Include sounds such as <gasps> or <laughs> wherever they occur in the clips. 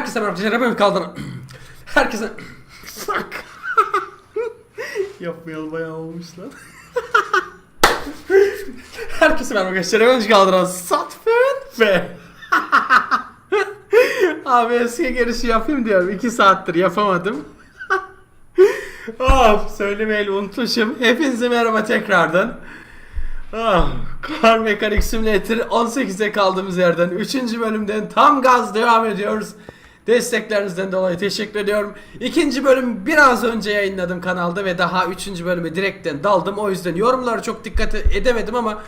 Herkese merhaba. Jeremy kaldır. <clears throat> Herkese... <clears throat> Fuck. <laughs> Yapmayalı bayağı olmuş lan. <laughs> Herkese merhaba arkadaşlar. Jeremy kaldıran Satfen ve... <laughs> Abi eski girişi yapayım diyorum. 2 saattir yapamadım. of söylemeyi unutmuşum. Hepinize merhaba tekrardan. Ah, Car Mechanic Simulator 18'e kaldığımız yerden 3. bölümden tam gaz devam ediyoruz. Desteklerinizden dolayı teşekkür ediyorum. İkinci bölüm biraz önce yayınladım kanalda ve daha üçüncü bölüme direkten daldım. O yüzden yorumlara çok dikkat edemedim ama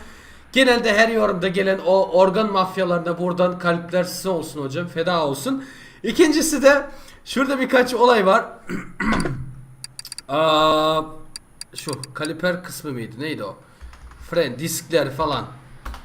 genelde her yorumda gelen o organ mafyalarına buradan kalpler size olsun hocam. Feda olsun. İkincisi de şurada birkaç olay var. <clears throat> Aa, şu kaliper kısmı mıydı? Neydi o? Fren diskler falan.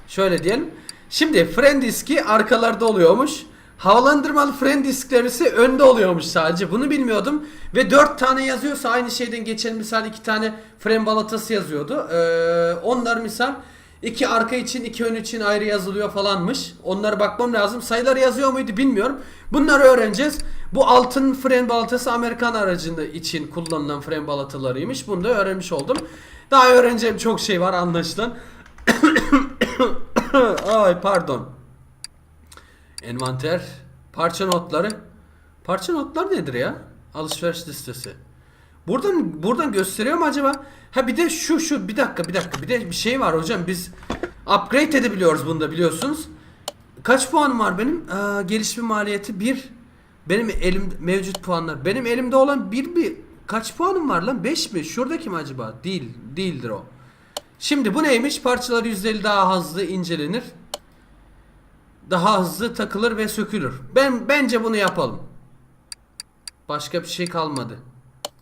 Şöyle diyelim. Şimdi fren diski arkalarda oluyormuş. Havalandırmalı fren diskleri ise önde oluyormuş sadece. Bunu bilmiyordum. Ve 4 tane yazıyorsa aynı şeyden geçen misal 2 tane fren balatası yazıyordu. Ee, onlar misal iki arka için iki ön için ayrı yazılıyor falanmış. Onlara bakmam lazım. Sayıları yazıyor muydu bilmiyorum. Bunları öğreneceğiz. Bu altın fren balatası Amerikan aracında için kullanılan fren balatalarıymış. Bunu da öğrenmiş oldum. Daha öğreneceğim çok şey var anlaşılan. <coughs> Ay pardon. Envanter. Parça notları. Parça notlar nedir ya? Alışveriş listesi. Buradan buradan gösteriyor mu acaba? Ha bir de şu şu bir dakika bir dakika bir de bir şey var hocam biz upgrade edebiliyoruz bunda biliyorsunuz. Kaç puanım var benim? Aa, gelişme maliyeti 1. Benim elim mevcut puanlar. Benim elimde olan bir bir kaç puanım var lan? 5 mi? Şuradaki mi acaba? Değil. Değildir o. Şimdi bu neymiş? Parçalar %50 daha hızlı incelenir. Daha hızlı takılır ve sökülür. Ben bence bunu yapalım. Başka bir şey kalmadı.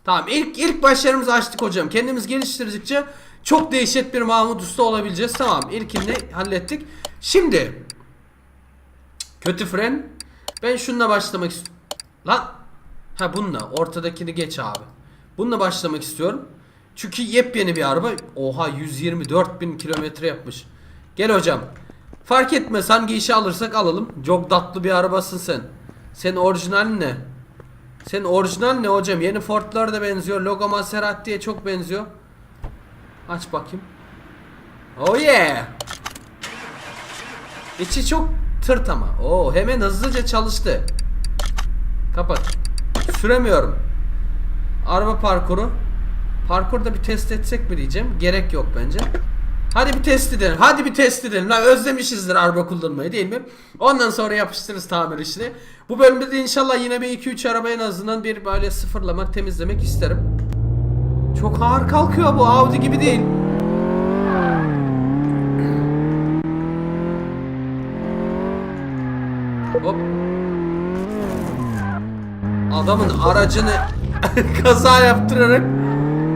Tamam ilk ilk başlarımızı açtık hocam. Kendimiz geliştirdikçe çok değişik bir Mahmut Usta olabileceğiz. Tamam ilkini hallettik. Şimdi kötü fren. Ben şununla başlamak istiyorum. Lan. Ha bununla. Ortadakini geç abi. Bununla başlamak istiyorum. Çünkü yepyeni bir araba. Oha 124 bin kilometre yapmış. Gel hocam. Fark etmez hangi işi alırsak alalım. Çok tatlı bir arabasın sen. Senin orijinalin ne? Senin orijinal ne hocam? Yeni Ford'lar da benziyor. Logo Maserati'ye çok benziyor. Aç bakayım. Oh yeah. İçi çok tırt ama. Oo hemen hızlıca çalıştı. Kapat. Süremiyorum. Araba parkuru. Parkurda bir test etsek mi diyeceğim. Gerek yok bence. Hadi bir test edelim. Hadi bir test edelim. Lan özlemişizdir araba kullanmayı değil mi? Ondan sonra yapıştırırız tamir işini. Bu bölümde de inşallah yine bir 2-3 araba en azından bir böyle sıfırlamak, temizlemek isterim. Çok ağır kalkıyor bu. Audi gibi değil. Hop. Adamın aracını <laughs> kaza yaptırarak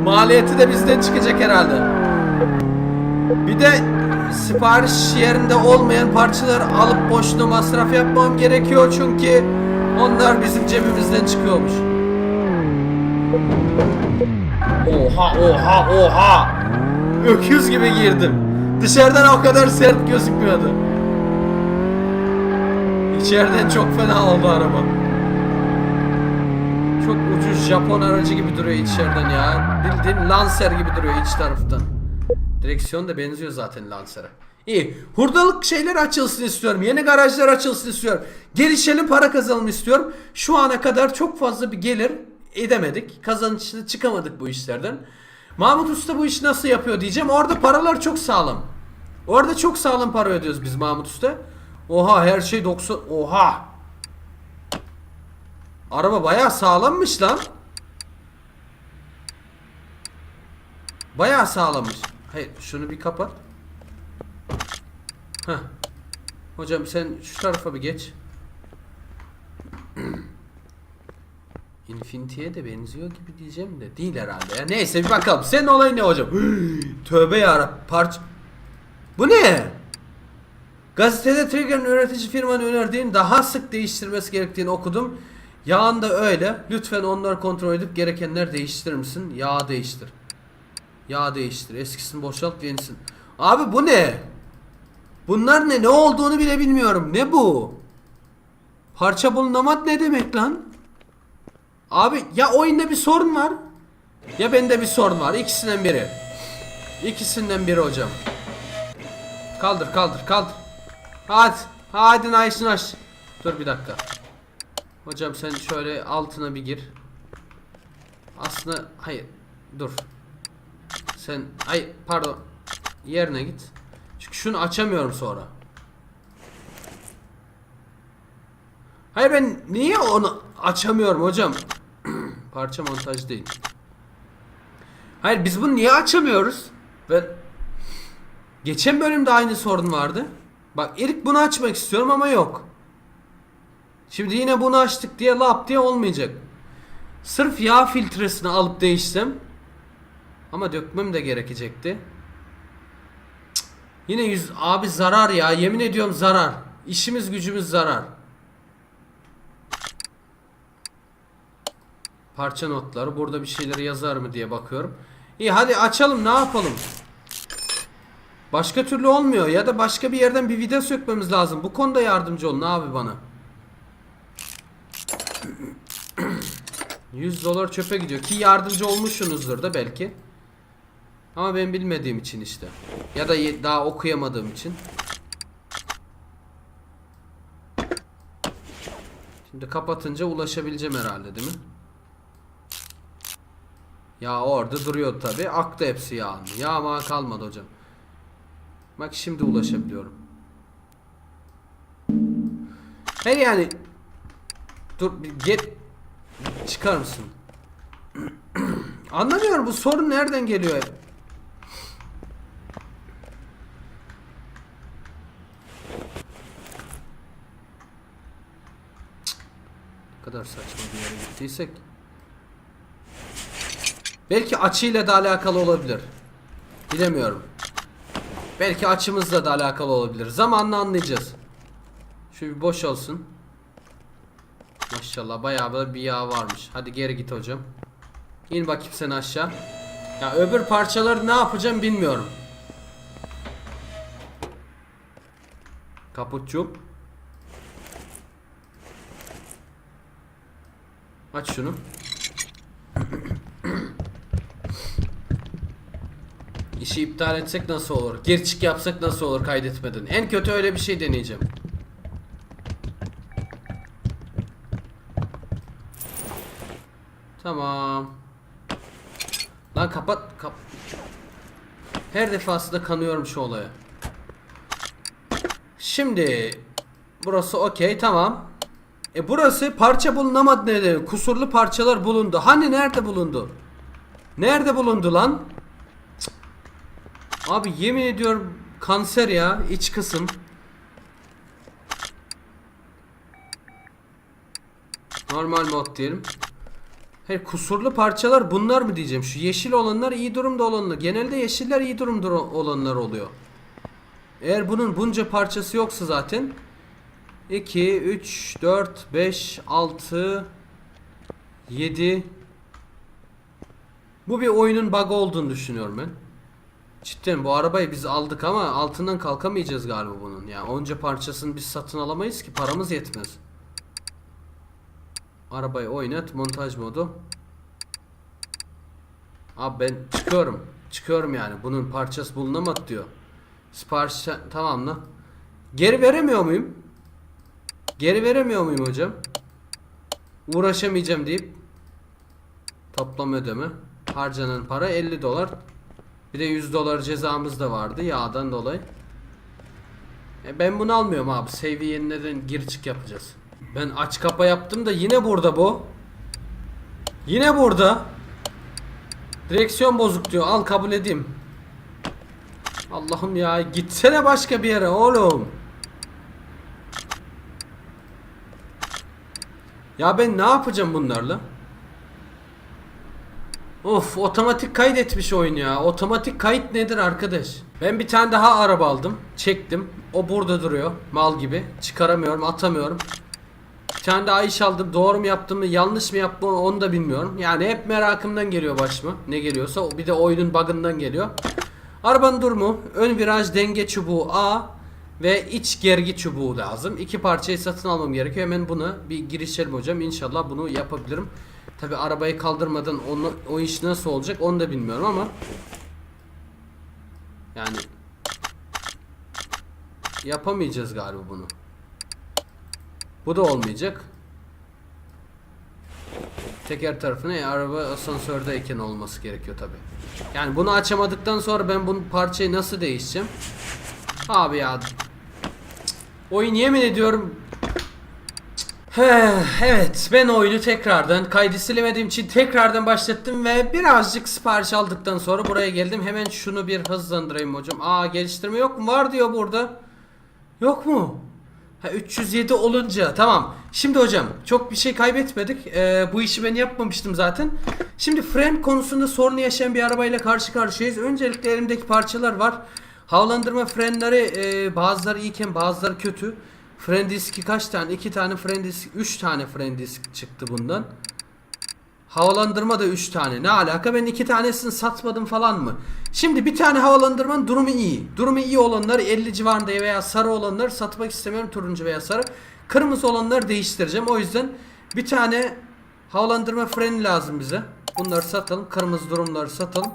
maliyeti de bizden çıkacak herhalde. Bir de sipariş yerinde olmayan parçalar alıp boşuna masraf yapmam gerekiyor çünkü onlar bizim cebimizden çıkıyormuş. Oha oha oha. Öküz gibi girdim. Dışarıdan o kadar sert gözükmüyordu. İçeriden çok fena oldu araba. Çok ucuz Japon aracı gibi duruyor içeriden ya. Bildiğin Lancer gibi duruyor iç taraftan. Direksiyon da benziyor zaten Lancer'a. İyi. Hurdalık şeyler açılsın istiyorum. Yeni garajlar açılsın istiyorum. Gelişelim para kazanalım istiyorum. Şu ana kadar çok fazla bir gelir edemedik. Kazançlı çıkamadık bu işlerden. Mahmut Usta bu işi nasıl yapıyor diyeceğim. Orada paralar çok sağlam. Orada çok sağlam para ödüyoruz biz Mahmut Usta. Oha her şey 90. Oha. Araba bayağı sağlammış lan. Bayağı sağlammış. Hayır şunu bir kapat. Heh. Hocam sen şu tarafa bir geç. <clears throat> Infinity'ye de benziyor gibi diyeceğim de değil herhalde ya. Neyse bir bakalım. Senin olay ne hocam? <gasps> Tövbe yara. Parç... Bu ne? Gazetede Trigger'ın üretici firmanın önerdiğin daha sık değiştirmesi gerektiğini okudum. Yağın da öyle. Lütfen onları kontrol edip gerekenler değiştirir misin? Yağ değiştir. Yağ değiştir. Eskisini boşalt yenisini. Abi bu ne? Bunlar ne? Ne olduğunu bile bilmiyorum. Ne bu? Parça bulunamadı ne demek lan? Abi ya oyunda bir sorun var. Ya bende bir sorun var. İkisinden biri. İkisinden biri hocam. Kaldır kaldır kaldır. Hadi. Hadi nice nice. Dur bir dakika. Hocam sen şöyle altına bir gir. Aslında hayır. Dur. Sen ay pardon. Yerine git. Çünkü şunu açamıyorum sonra. Hayır ben niye onu açamıyorum hocam? <clears throat> Parça montaj değil. Hayır biz bunu niye açamıyoruz? Ben geçen bölümde aynı sorun vardı. Bak ilk bunu açmak istiyorum ama yok. Şimdi yine bunu açtık diye lap diye olmayacak. Sırf yağ filtresini alıp değişsem ama dökmem de gerekecekti. Cık. Yine yüz abi zarar ya yemin ediyorum zarar. İşimiz gücümüz zarar. Parça notları burada bir şeyleri yazar mı diye bakıyorum. İyi hadi açalım ne yapalım? Başka türlü olmuyor ya da başka bir yerden bir vida sökmemiz lazım. Bu konuda yardımcı olun abi bana. <clears throat> 100 dolar çöpe gidiyor ki yardımcı olmuşsunuzdur da belki. Ama ben bilmediğim için işte. Ya da daha okuyamadığım için. Şimdi kapatınca ulaşabileceğim herhalde değil mi? Ya orada duruyor tabi. Aktı hepsi yağın. Yağ mağ kalmadı hocam. Bak şimdi ulaşabiliyorum. Hayır yani Dur get çıkar mısın? <clears throat> Anlamıyorum bu sorun nereden geliyor? ya? Cık. Ne kadar saçma bir yere gittiysek. Belki açıyla da alakalı olabilir. Bilemiyorum. Belki açımızla da alakalı olabilir. Zamanla anlayacağız. Şu bir boş olsun. Maşallah bayağı da bir yağ varmış. Hadi geri git hocam. İn bakayım sen aşağı. Ya öbür parçaları ne yapacağım bilmiyorum. Kaputçum. Aç şunu. İşi iptal etsek nasıl olur? Gir çık yapsak nasıl olur kaydetmeden? En kötü öyle bir şey deneyeceğim. Tamam. Lan kapat kap. Her defasında kanıyorum şu olaya. Şimdi burası okey tamam. E burası parça bulunamadı nedeni. Kusurlu parçalar bulundu. Hani nerede bulundu? Nerede bulundu lan? Cık. Abi yemin ediyorum kanser ya iç kısım. Normal mod diyelim. Hayır kusurlu parçalar bunlar mı diyeceğim. Şu yeşil olanlar iyi durumda olanlar. Genelde yeşiller iyi durumda olanlar oluyor. Eğer bunun bunca parçası yoksa zaten 2, 3, 4, 5, 6, 7 Bu bir oyunun bug olduğunu düşünüyorum ben. Cidden bu arabayı biz aldık ama altından kalkamayacağız galiba bunun. Yani onca parçasını biz satın alamayız ki paramız yetmez. Arabayı oynat montaj modu. Abi ben çıkıyorum. Çıkıyorum yani. Bunun parçası bulunamadı diyor. Sipariş tamam lan. Geri veremiyor muyum? Geri veremiyor muyum hocam? Uğraşamayacağım deyip toplam ödeme. Harcanan para 50 dolar. Bir de 100 dolar cezamız da vardı yağdan dolayı. E ben bunu almıyorum abi. Save'i yeniden gir çık yapacağız. Ben aç kapa yaptım da yine burada bu. Yine burada. Direksiyon bozuk diyor. Al kabul edeyim. Allah'ım ya gitsene başka bir yere oğlum. Ya ben ne yapacağım bunlarla? Of otomatik kaydetmiş oyun ya. Otomatik kayıt nedir arkadaş? Ben bir tane daha araba aldım. Çektim. O burada duruyor. Mal gibi. Çıkaramıyorum, atamıyorum. Bir tane daha iş aldım. Doğru mu yaptım mı, yanlış mı yaptım onu da bilmiyorum. Yani hep merakımdan geliyor başıma. Ne geliyorsa bir de oyunun bug'ından geliyor. Arabanın durumu ön viraj denge çubuğu A, Ve iç gergi çubuğu lazım. İki parçayı satın almam gerekiyor. Hemen buna bir girişelim hocam. İnşallah bunu yapabilirim. Tabi arabayı kaldırmadan onu, o iş nasıl olacak onu da bilmiyorum ama yani yapamayacağız galiba bunu. Bu da olmayacak. Teker tarafına e, araba asansördeyken olması gerekiyor tabi. Yani bunu açamadıktan sonra ben bu parçayı nasıl değişeceğim? Abi ya. Oyun yemin ediyorum. Evet ben oyunu tekrardan kaydı silemediğim için tekrardan başlattım ve birazcık sipariş aldıktan sonra buraya geldim. Hemen şunu bir hızlandırayım hocam. Aa geliştirme yok mu? Var diyor burada. Yok mu? Ha 307 olunca tamam. Şimdi hocam çok bir şey kaybetmedik. Ee, bu işi ben yapmamıştım zaten. Şimdi fren konusunda sorun yaşayan bir arabayla karşı karşıyayız. Öncelikle elimdeki parçalar var. Havalandırma frenleri e, bazıları iyiken bazıları kötü. Fren diski kaç tane? 2 tane fren disk, 3 tane fren disk çıktı bundan. Havalandırma da 3 tane. Ne alaka? Ben 2 tanesini satmadım falan mı? Şimdi bir tane havalandırmanın durumu iyi. Durumu iyi olanları 50 civarında veya sarı olanları satmak istemiyorum. Turuncu veya sarı. Kırmızı olanları değiştireceğim. O yüzden bir tane havalandırma freni lazım bize. Bunları satalım. Kırmızı durumları satalım.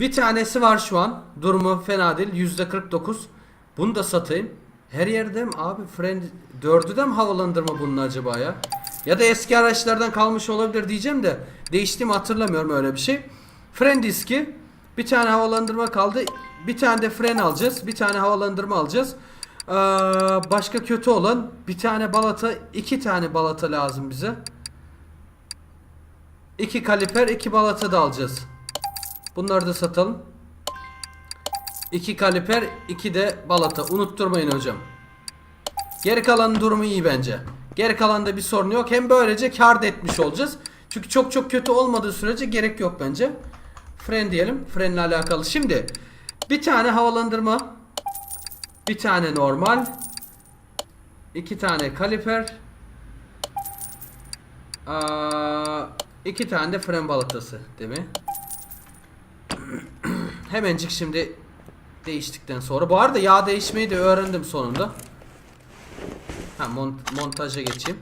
Bir tanesi var şu an. Durumu fena değil. %49. Bunu da satayım. Her yerde mi abi fren dördü de mi havalandırma bunun acaba ya? Ya da eski araçlardan kalmış olabilir diyeceğim de değiştiğimi hatırlamıyorum öyle bir şey. Fren diski bir tane havalandırma kaldı. Bir tane de fren alacağız. Bir tane havalandırma alacağız. Ee, başka kötü olan bir tane balata, iki tane balata lazım bize. İki kaliper, iki balata da alacağız. Bunları da satalım. 2 kaliper, 2 de balata. Unutturmayın hocam. Geri kalanın durumu iyi bence. Geri kalanda bir sorun yok. Hem böylece kar etmiş olacağız. Çünkü çok çok kötü olmadığı sürece gerek yok bence. Fren diyelim. Frenle alakalı. Şimdi bir tane havalandırma. Bir tane normal. iki tane kaliper. Aa, iki tane de fren balatası değil mi? <clears throat> Hemencik şimdi değiştikten sonra. Bu arada yağ değişmeyi de öğrendim sonunda. Ha mont montaja geçeyim.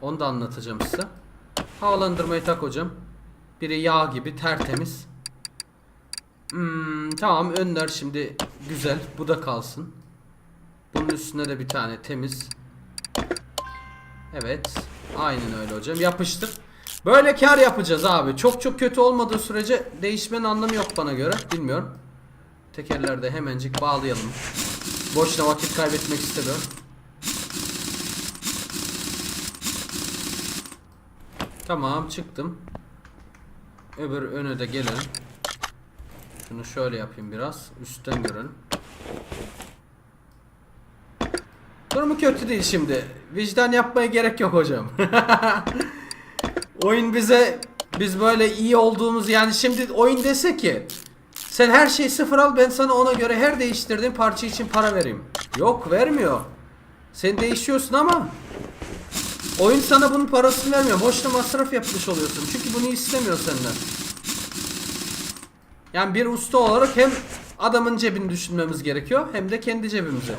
Onu da anlatacağım size. Havalandırmayı tak hocam. Biri yağ gibi tertemiz. Hmm, tamam önler şimdi güzel. Bu da kalsın. Bunun üstüne de bir tane temiz. Evet. Aynen öyle hocam. Yapıştır. Böyle kar yapacağız abi. Çok çok kötü olmadığı sürece değişmenin anlamı yok bana göre. Bilmiyorum. Tekerlerde hemencik bağlayalım. Boşuna vakit kaybetmek istemiyorum. Tamam çıktım. Öbür öne de gelelim. Şunu şöyle yapayım biraz. Üstten görelim. Durumu kötü değil şimdi. Vicdan yapmaya gerek yok hocam. <laughs> oyun bize biz böyle iyi olduğumuz yani şimdi oyun dese ki sen her şeyi sıfır al ben sana ona göre her değiştirdiğin parça için para vereyim. Yok vermiyor. Sen değişiyorsun ama oyun sana bunun parasını vermiyor. Boşuna masraf yapmış oluyorsun. Çünkü bunu istemiyor senden. Yani bir usta olarak hem adamın cebini düşünmemiz gerekiyor hem de kendi cebimize.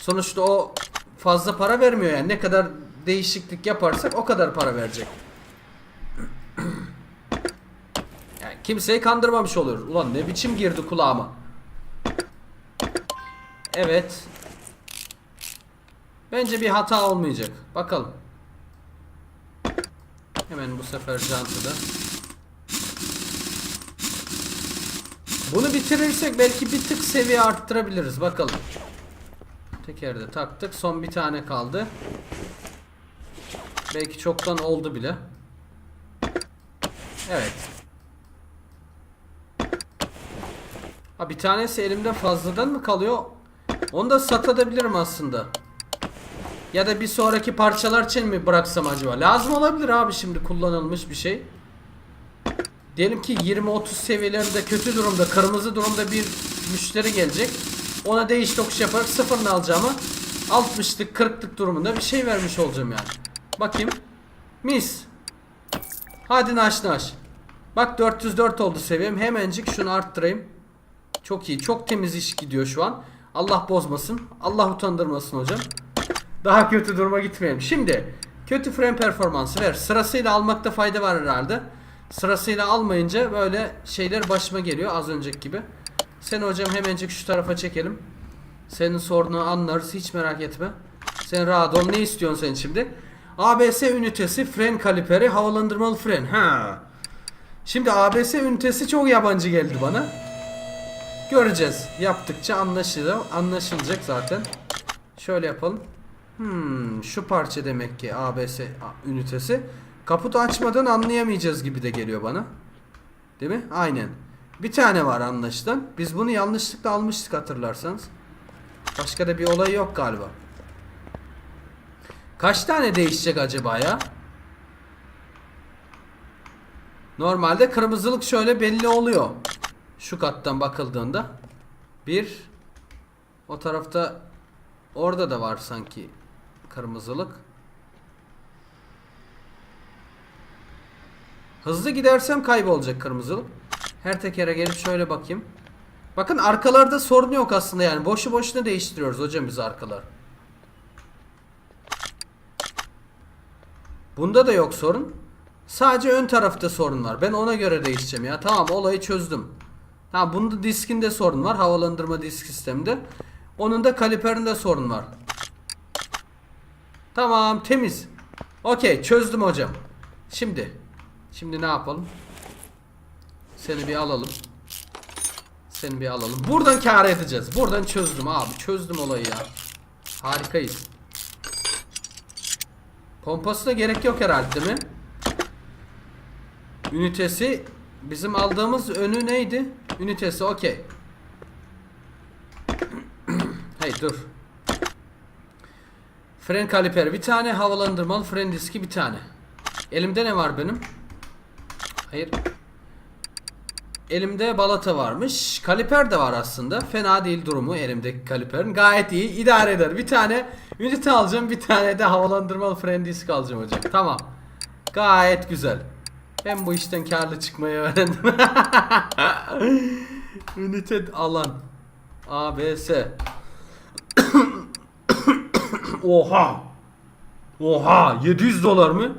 Sonuçta o fazla para vermiyor yani ne kadar değişiklik yaparsak o kadar para verecek. Yani kimseyi kandırmamış oluyoruz. Ulan ne biçim girdi kulağıma. Evet. Bence bir hata olmayacak. Bakalım. Hemen bu sefer jantıda. Bunu bitirirsek belki bir tık seviye arttırabiliriz. Bakalım. Tekerde taktık. Son bir tane kaldı. Belki çoktan oldu bile. Evet. Ha bir tanesi elimde fazladan mı kalıyor? Onu da satabilirim aslında. Ya da bir sonraki parçalar için mi bıraksam acaba? Lazım olabilir abi şimdi kullanılmış bir şey. Diyelim ki 20-30 seviyelerinde kötü durumda, kırmızı durumda bir müşteri gelecek. Ona değiş tokuş yaparak sıfırını alacağıma 60'lık 40'lık durumunda bir şey vermiş olacağım yani. Bakayım. Mis. Hadi naş naş. Bak 404 oldu seviyem. Hemencik şunu arttırayım. Çok iyi. Çok temiz iş gidiyor şu an. Allah bozmasın. Allah utandırmasın hocam. Daha kötü duruma gitmeyelim. Şimdi kötü fren performansı ver. Sırasıyla almakta fayda var herhalde. Sırasıyla almayınca böyle şeyler başıma geliyor az önceki gibi. Seni hocam hemencik şu tarafa çekelim. Senin sorunu anlarız hiç merak etme. Sen rahat ol. Ne istiyorsun sen şimdi? ABS ünitesi, fren kaliperi, havalandırmalı fren. Ha. Şimdi ABS ünitesi çok yabancı geldi bana. Göreceğiz. Yaptıkça anlaşılır, anlaşılacak zaten. Şöyle yapalım. Hmm, şu parça demek ki ABS ünitesi. Kaputu açmadan anlayamayacağız gibi de geliyor bana. Değil mi? Aynen. Bir tane var anlaşılan. Biz bunu yanlışlıkla almıştık hatırlarsanız. Başka da bir olay yok galiba. Kaç tane değişecek acaba ya? Normalde kırmızılık şöyle belli oluyor. Şu kattan bakıldığında. Bir. O tarafta orada da var sanki kırmızılık. Hızlı gidersem kaybolacak kırmızılık. Her tekere gelip şöyle bakayım. Bakın arkalarda sorun yok aslında yani. Boşu boşuna değiştiriyoruz hocam biz arkalar. Bunda da yok sorun. Sadece ön tarafta sorun var. Ben ona göre değişeceğim ya. Tamam olayı çözdüm. Ha bunda diskinde sorun var. Havalandırma disk sisteminde. Onun da kaliperinde sorun var. Tamam temiz. Okey çözdüm hocam. Şimdi. Şimdi ne yapalım? Seni bir alalım. Seni bir alalım. Buradan kar edeceğiz. Buradan çözdüm abi. Çözdüm olayı ya. Harikayız. Pompasına gerek yok herhalde değil mi? Ünitesi bizim aldığımız önü neydi? Ünitesi okey. <clears throat> hey dur. Fren kaliperi bir tane havalandırmalı fren diski bir tane. Elimde ne var benim? Hayır. Elimde balata varmış. Kaliper de var aslında. Fena değil durumu elimdeki kaliperin. Gayet iyi. idare eder. Bir tane ünite alacağım. Bir tane de havalandırmalı fren disk alacağım hocam. Tamam. Gayet güzel. Ben bu işten karlı çıkmayı öğrendim. <laughs> ünite alan. ABS. <coughs> Oha. Oha. 700 dolar mı?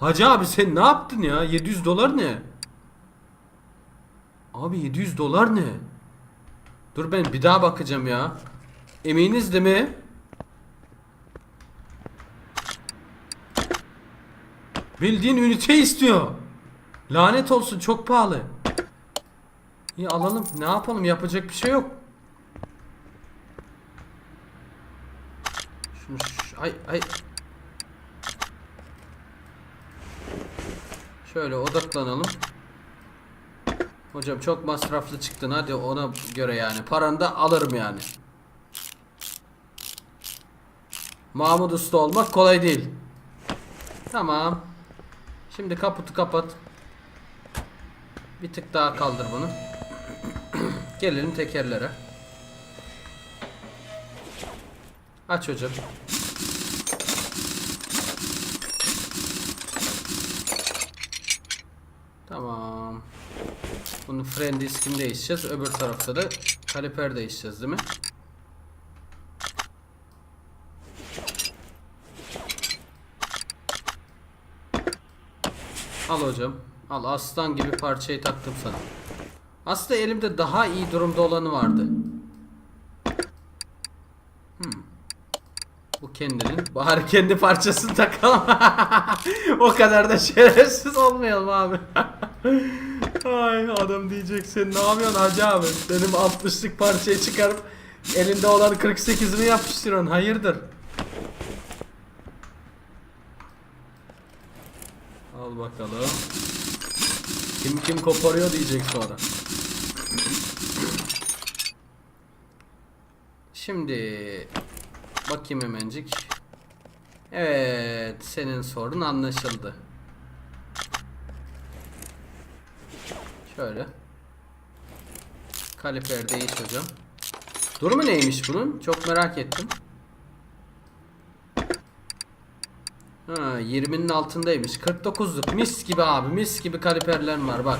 Hacı abi sen ne yaptın ya? 700 dolar ne? Abi 700 dolar ne? Dur ben bir daha bakacağım ya. Eminiz değil mi? Bildiğin ünite istiyor. Lanet olsun çok pahalı. İyi alalım. Ne yapalım? Yapacak bir şey yok. Şunu ay ay. Şöyle odaklanalım. Hocam çok masraflı çıktın hadi ona göre yani. Paranı da alırım yani. Mahmut Usta olmak kolay değil. Tamam. Şimdi kaputu kapat. Bir tık daha kaldır bunu. Gelelim tekerlere. Aç hocam. Tamam. Bunu fren diskini değişeceğiz. Öbür tarafta da kaliper değişeceğiz değil mi? Al hocam. Al aslan gibi parçayı taktım sana. Aslında elimde daha iyi durumda olanı vardı. Hmm. Bu kendinin. Bari kendi parçasını takalım. <laughs> o kadar da şerefsiz olmayalım abi. <laughs> Ay adam diyecek sen ne yapıyorsun hacı abi? Benim 60'lık parçayı çıkarıp elinde olan 48'imi yapıştırıyorsun. Hayırdır? Al bakalım. Kim kim koparıyor diyecek sonra. Şimdi bakayım hemencik. Evet, senin sorun anlaşıldı. Şöyle. Kaliper değiş hocam. Durumu neymiş bunun? Çok merak ettim. Ha 20'nin altındaymış. 49'luk. Mis gibi abi. Mis gibi kaliperler var bak.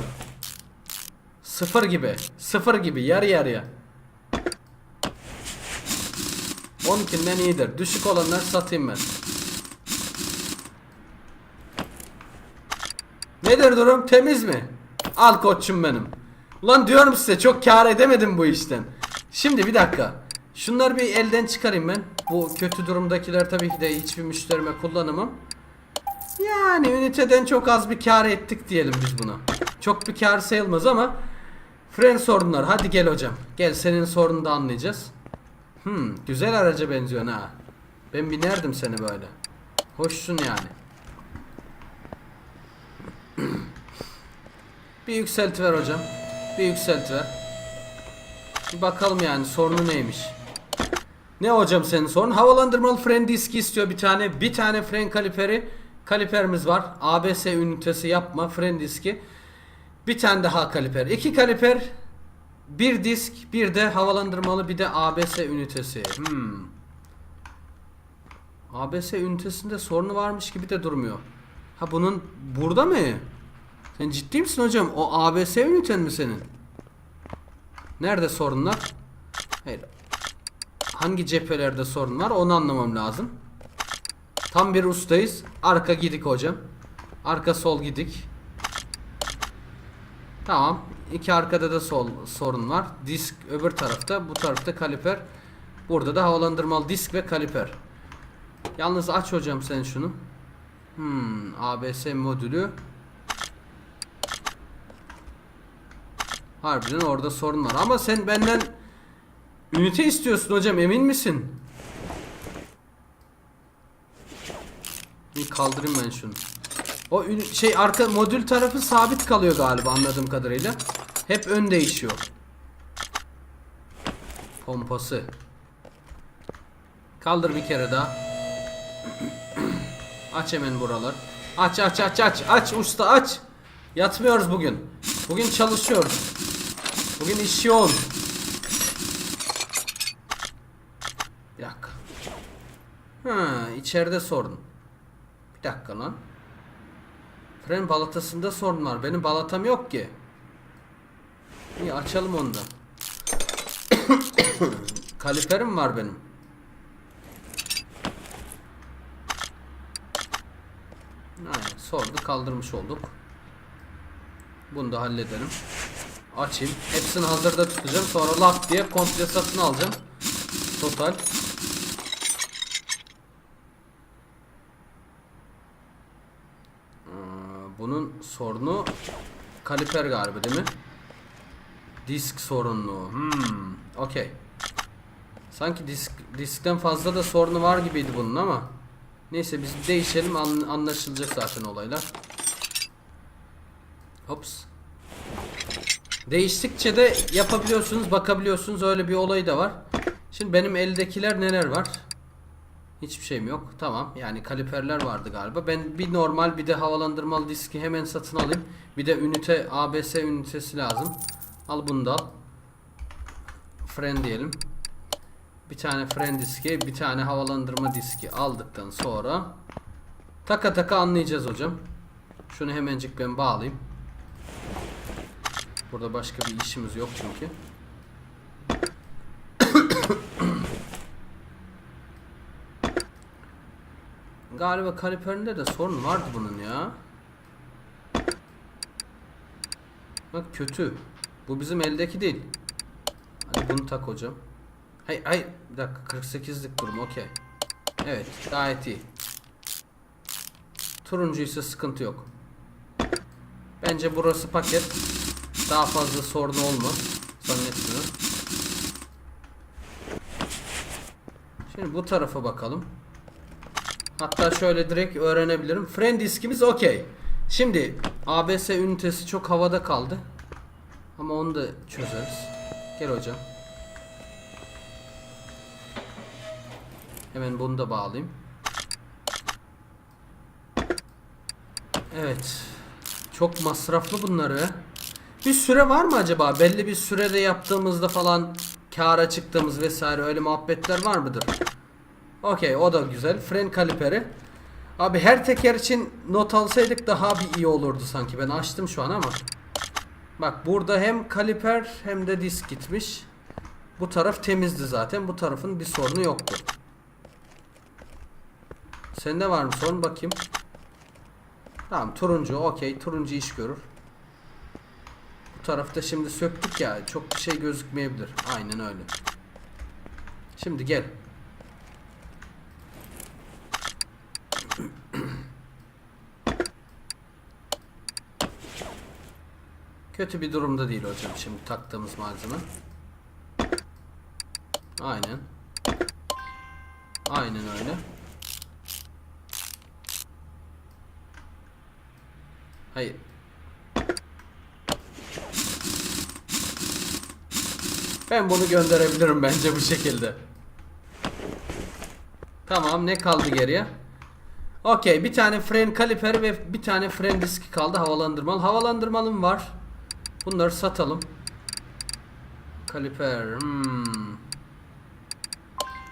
Sıfır gibi. Sıfır gibi. Yarı yarıya. 10'kinden iyidir. Düşük olanlar satayım ben. Nedir durum? Temiz mi? Al koçum benim. Ulan diyorum size çok kar edemedim bu işten. Şimdi bir dakika. Şunları bir elden çıkarayım ben. Bu kötü durumdakiler tabii ki de hiçbir müşterime kullanamam. Yani üniteden çok az bir kar ettik diyelim biz buna. Çok bir kar sayılmaz ama fren sorunlar. Hadi gel hocam. Gel senin sorununu da anlayacağız. Hmm, güzel araca benziyorsun ha. Ben binerdim seni böyle. Hoşsun yani. bir yükselti ver hocam. Bir yükselti ver. Bir bakalım yani sorunu neymiş. Ne hocam senin sorun? Havalandırmalı fren diski istiyor bir tane. Bir tane fren kaliperi. Kaliperimiz var. ABS ünitesi yapma. Fren diski. Bir tane daha kaliper. İki kaliper. Bir disk. Bir de havalandırmalı bir de ABS ünitesi. Hmm. ABS ünitesinde sorunu varmış gibi de durmuyor. Ha bunun burada mı? Sen ciddi misin hocam? O ABS üniten mi senin? Nerede sorunlar? Hayır. Hangi cephelerde sorun var onu anlamam lazım. Tam bir ustayız. Arka gidik hocam. Arka sol gidik. Tamam. İki arkada da sol sorun var. Disk öbür tarafta. Bu tarafta kaliper. Burada da havalandırmalı disk ve kaliper. Yalnız aç hocam sen şunu. Hmm, ABS modülü. Harbiden orada sorun var. Ama sen benden ünite istiyorsun hocam emin misin? Bir kaldırayım ben şunu. O şey arka modül tarafı sabit kalıyor galiba anladığım kadarıyla. Hep ön değişiyor. Pompası. Kaldır bir kere daha. <clears throat> aç hemen buralar. Aç aç aç aç aç usta aç. Yatmıyoruz bugün. Bugün çalışıyoruz. Bugün iş yoğun. Bir dakika. Ha, içeride sorun. Bir dakika lan. Fren balatasında sorun var. Benim balatam yok ki. İyi açalım onu da. <coughs> Kaliperim var benim. Aynen, sordu kaldırmış olduk. Bunu da halledelim. Açayım. Hepsini hazırda tutacağım. Sonra laf diye komple satın alacağım. Total. Bunun sorunu kaliper galiba değil mi? Disk sorunlu. Hmm, okey. Sanki disk diskten fazla da sorunu var gibiydi bunun ama. Neyse biz değişelim an- anlaşılacak zaten olaylar. Hops. Değiştikçe de yapabiliyorsunuz, bakabiliyorsunuz. Öyle bir olay da var. Şimdi benim eldekiler neler var? Hiçbir şeyim yok. Tamam. Yani kaliperler vardı galiba. Ben bir normal bir de havalandırmalı diski hemen satın alayım. Bir de ünite ABS ünitesi lazım. Al bunu da al. Fren diyelim. Bir tane fren diski, bir tane havalandırma diski aldıktan sonra taka taka anlayacağız hocam. Şunu hemencik ben bağlayayım. Burada başka bir işimiz yok çünkü. Galiba kaliperinde de sorun vardı bunun ya. Bak kötü. Bu bizim eldeki değil. Hadi bunu tak hocam. Hayır hayır bir dakika 48'lik durum okey. Evet gayet iyi. Turuncu ise sıkıntı yok. Bence burası paket. Daha fazla sorun olmaz. Zannetmiyorum. Şimdi bu tarafa bakalım. Hatta şöyle direkt öğrenebilirim. Fren diskimiz okey. Şimdi ABS ünitesi çok havada kaldı. Ama onu da çözeriz. Gel hocam. Hemen bunu da bağlayayım. Evet. Çok masraflı bunları. Bir süre var mı acaba? Belli bir sürede yaptığımızda falan kâra çıktığımız vesaire öyle muhabbetler var mıdır? Okey o da güzel. Fren kaliperi. Abi her teker için not alsaydık daha bir iyi olurdu sanki. Ben açtım şu an ama. Bak burada hem kaliper hem de disk gitmiş. Bu taraf temizdi zaten. Bu tarafın bir sorunu yoktu. Sende var mı sorun bakayım. Tamam turuncu okey. Turuncu iş görür. Bu tarafta şimdi söktük ya. Çok bir şey gözükmeyebilir. Aynen öyle. Şimdi gel. Kötü bir durumda değil hocam şimdi taktığımız malzeme. Aynen. Aynen öyle. Hayır. Ben bunu gönderebilirim bence bu şekilde. Tamam ne kaldı geriye? Okey bir tane fren kaliperi ve bir tane fren diski kaldı havalandırmalı. Havalandırmalım var. Bunları satalım. Kaliper. Hmm.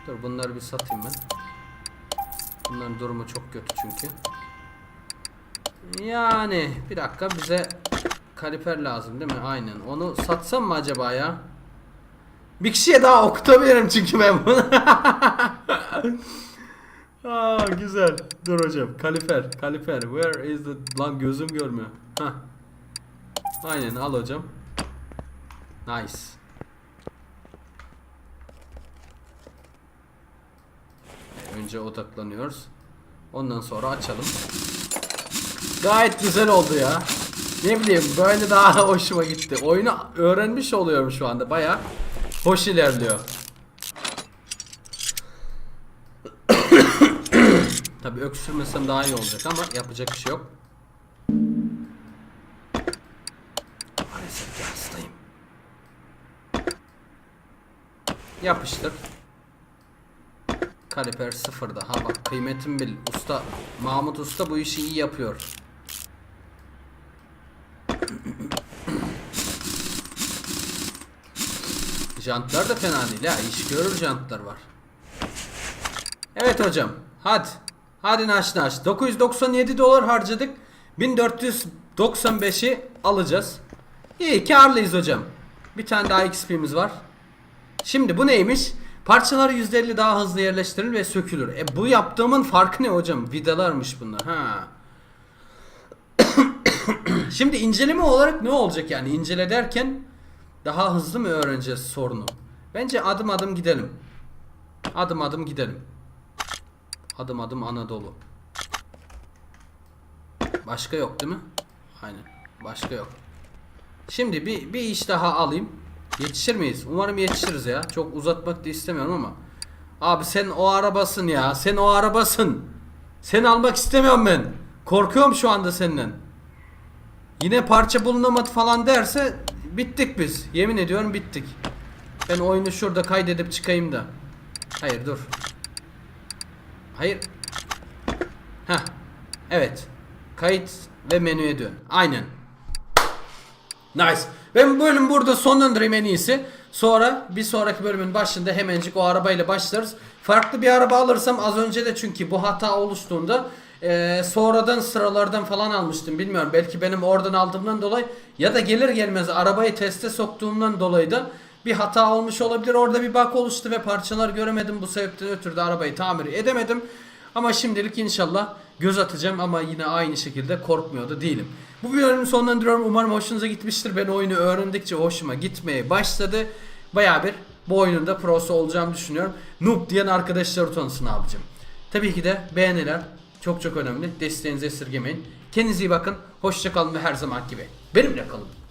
Dur bunları bir satayım ben. Bunların durumu çok kötü çünkü. Yani bir dakika bize kaliper lazım değil mi? Aynen. Onu satsam mı acaba ya? Bir kişiye daha okutabilirim çünkü ben bunu. <laughs> Aa güzel. Dur hocam. Kaliper, kaliper. Where is the lan gözüm görmüyor. Hah. Aynen al hocam. Nice. Önce odaklanıyoruz. Ondan sonra açalım. Gayet güzel oldu ya. Ne bileyim böyle daha <laughs> hoşuma gitti. Oyunu öğrenmiş oluyorum şu anda. Baya hoş ilerliyor. <coughs> Tabi öksürmesem daha iyi olacak ama yapacak bir şey yok. Yapıştır. Kaliper sıfırda. Ha bak kıymetim bil. Usta Mahmut Usta bu işi iyi yapıyor. Jantlar da fena değil ha. İş görür jantlar var. Evet hocam. Hadi. Hadi naş naş. 997 dolar harcadık. 1495'i alacağız. İyi karlıyız hocam. Bir tane daha XP'miz var. Şimdi bu neymiş? Parçalar %50 daha hızlı yerleştirilir ve sökülür. E bu yaptığımın farkı ne hocam? Vidalarmış bunlar. Ha. <coughs> Şimdi inceleme olarak ne olacak yani? İncele derken daha hızlı mı öğreneceğiz sorunu? Bence adım adım gidelim. Adım adım gidelim. Adım adım Anadolu. Başka yok değil mi? Aynen. Başka yok. Şimdi bir, bir iş daha alayım. Yetişir miyiz? Umarım yetişiriz ya. Çok uzatmak da istemiyorum ama. Abi sen o arabasın ya. Sen o arabasın. Sen almak istemiyorum ben. Korkuyorum şu anda senden. Yine parça bulunamadı falan derse bittik biz. Yemin ediyorum bittik. Ben oyunu şurada kaydedip çıkayım da. Hayır dur. Hayır. Heh. Evet. Kayıt ve menüye dön. Aynen. Nice. Ben bu bölüm burada sonlandırayım en iyisi. Sonra bir sonraki bölümün başında hemencik o arabayla başlarız. Farklı bir araba alırsam az önce de çünkü bu hata oluştuğunda eee, sonradan sıralardan falan almıştım. Bilmiyorum belki benim oradan aldığımdan dolayı ya da gelir gelmez arabayı teste soktuğumdan dolayı da bir hata olmuş olabilir. Orada bir bug oluştu ve parçalar göremedim. Bu sebepten ötürü de arabayı tamir edemedim. Ama şimdilik inşallah göz atacağım ama yine aynı şekilde korkmuyor da değilim. Bu bölümü sonlandırıyorum. Umarım hoşunuza gitmiştir. Ben oyunu öğrendikçe hoşuma gitmeye başladı. Baya bir bu oyunun da prosu olacağımı düşünüyorum. Noob diyen arkadaşlar utansın abicim. Tabii ki de beğeniler çok çok önemli. Desteğinizi esirgemeyin. Kendinize iyi bakın. Hoşça kalın ve her zaman gibi benimle kalın.